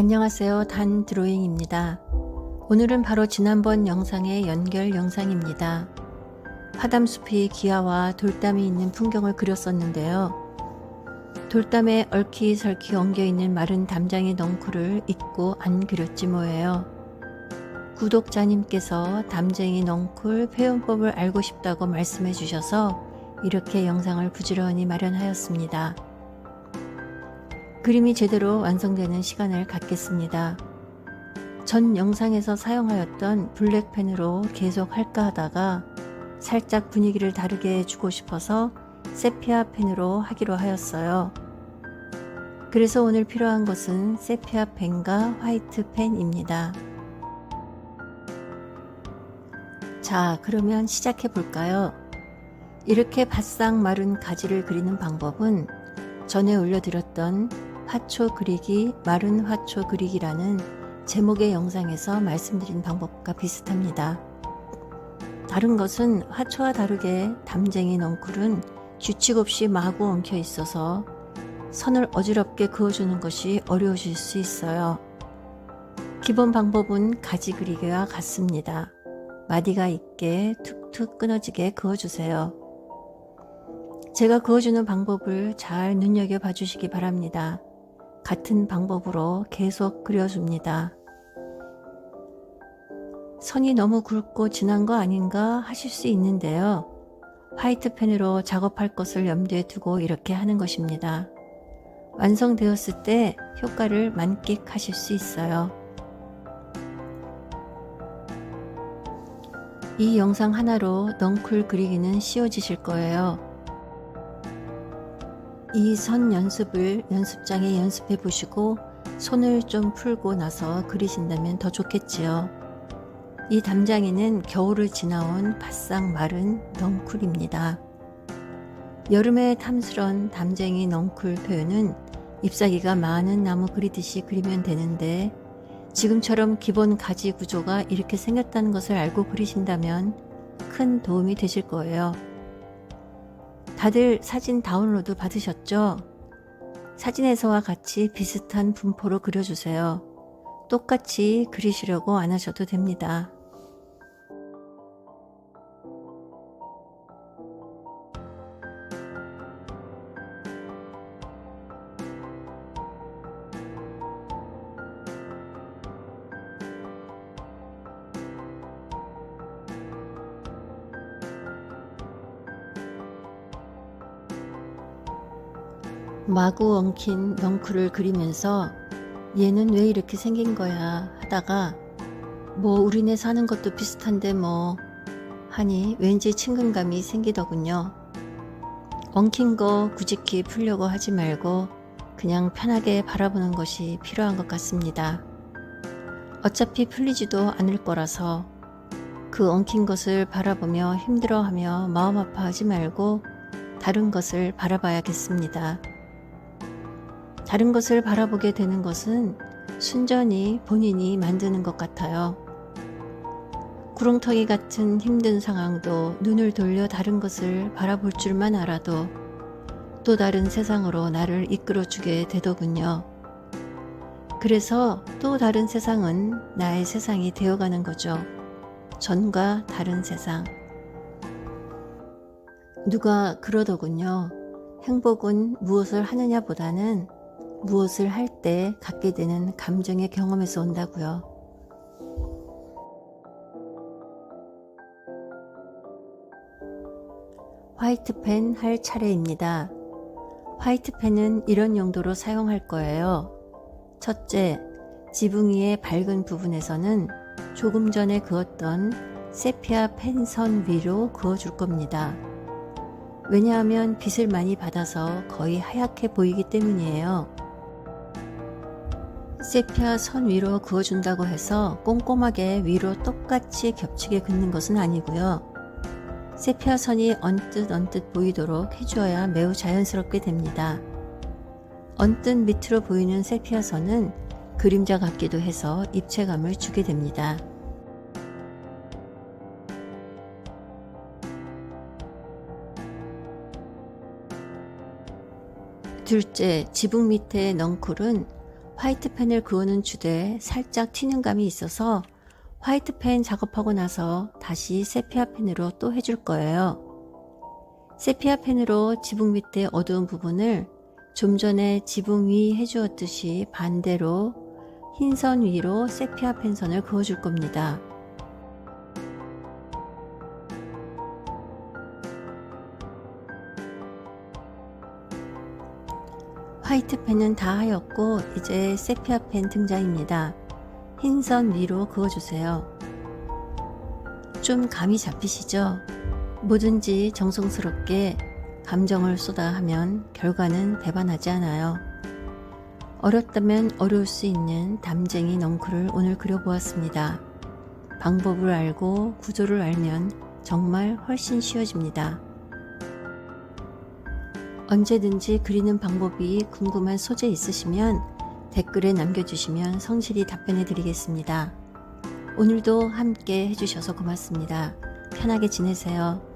안녕하세요. 단 드로잉입니다. 오늘은 바로 지난번 영상의 연결 영상입니다. 화담숲이 기아와 돌담이 있는 풍경을 그렸었는데요. 돌담에 얼키설키 엉겨있는 마른 담장의 넝쿨을 잊고 안 그렸지 뭐예요. 구독자님께서 담쟁이 넝쿨 표현법을 알고 싶다고 말씀해 주셔서 이렇게 영상을 부지런히 마련하였습니다. 그림이 제대로 완성되는 시간을 갖겠습니다. 전 영상에서 사용하였던 블랙펜으로 계속 할까 하다가 살짝 분위기를 다르게 해주고 싶어서 세피아 펜으로 하기로 하였어요. 그래서 오늘 필요한 것은 세피아 펜과 화이트 펜입니다. 자, 그러면 시작해 볼까요? 이렇게 바싹 마른 가지를 그리는 방법은 전에 올려드렸던 화초 그리기, 마른 화초 그리기라는 제목의 영상에서 말씀드린 방법과 비슷합니다. 다른 것은 화초와 다르게 담쟁이 넝쿨은 규칙 없이 마구 엉켜 있어서 선을 어지럽게 그어주는 것이 어려우실 수 있어요. 기본 방법은 가지 그리기와 같습니다. 마디가 있게 툭툭 끊어지게 그어주세요. 제가 그어주는 방법을 잘 눈여겨봐 주시기 바랍니다. 같은 방법으로 계속 그려줍니다. 선이 너무 굵고 진한 거 아닌가 하실 수 있는데요. 화이트 펜으로 작업할 것을 염두에 두고 이렇게 하는 것입니다. 완성되었을 때 효과를 만끽하실 수 있어요. 이 영상 하나로 넝쿨 그리기는 쉬워지실 거예요. 이 선 연습을 연습장에 연습해 보시고 손을 좀 풀고 나서 그리신다면 더 좋겠지요. 이 담장에는 겨울을 지나온 바싹 마른 넝쿨입니다. 여름에 탐스런 담쟁이 넝쿨 표현은 잎사귀가 많은 나무 그리듯이 그리면 되는데 지금처럼 기본 가지 구조가 이렇게 생겼다는 것을 알고 그리신다면 큰 도움이 되실 거예요. 다들 사진 다운로드 받으셨죠? 사진에서와 같이 비슷한 분포로 그려주세요. 똑같이 그리시려고 안 하셔도 됩니다. 마구 엉킨 넝쿨을 그리면서 얘는 왜 이렇게 생긴 거야 하다가 뭐 우리네 사는 것도 비슷한데 뭐 하니 왠지 친근감이 생기더군요. 엉킨 거 굳이 풀려고 하지 말고 그냥 편하게 바라보는 것이 필요한 것 같습니다. 어차피 풀리지도 않을 거라서 그 엉킨 것을 바라보며 힘들어하며 마음 아파하지 말고 다른 것을 바라봐야겠습니다. 다른 것을 바라보게 되는 것은 순전히 본인이 만드는 것 같아요. 구렁텅이 같은 힘든 상황도 눈을 돌려 다른 것을 바라볼 줄만 알아도 또 다른 세상으로 나를 이끌어 주게 되더군요. 그래서 또 다른 세상은 나의 세상이 되어가는 거죠. 전과 다른 세상. 누가 그러더군요. 행복은 무엇을 하느냐 보다는 무엇을 할 때 갖게 되는 감정의 경험에서 온다고요. 화이트펜 할 차례입니다. 화이트펜은 이런 용도로 사용할 거예요. 첫째, 지붕 위의 밝은 부분에서는 조금 전에 그었던 세피아 펜 선 위로 그어줄 겁니다. 왜냐하면 빛을 많이 받아서 거의 하얗게 보이기 때문이에요. 세피아 선 위로 그어준다고 해서 꼼꼼하게 위로 똑같이 겹치게 긋는 것은 아니고요. 세피아 선이 언뜻 언뜻 보이도록 해주어야 매우 자연스럽게 됩니다. 언뜻 밑으로 보이는 세피아 선은 그림자 같기도 해서 입체감을 주게 됩니다. 둘째, 지붕 밑의 넝쿨은 화이트 펜을 그어는 주되 살짝 튀는 감이 있어서 화이트 펜 작업하고 나서 다시 세피아 펜으로 또 해줄 거예요. 세피아 펜으로 지붕 밑에 어두운 부분을 좀 전에 지붕 위 해주었듯이 반대로 흰 선 위로 세피아 펜 선을 그어줄 겁니다. 화이트 펜은 다 하였고 이제 세피아 펜 등장입니다. 흰 선 위로 그어주세요. 좀 감이 잡히시죠? 뭐든지 정성스럽게 감정을 쏟아 하면 결과는 배반하지 않아요. 어렵다면 어려울 수 있는 담쟁이 넝쿨을 오늘 그려보았습니다. 방법을 알고 구조를 알면 정말 훨씬 쉬워집니다. 언제든지 그리는 방법이 궁금한 소재 있으시면 댓글에 남겨주시면 성실히 답변해 드리겠습니다. 오늘도 함께 해주셔서 고맙습니다. 편하게 지내세요.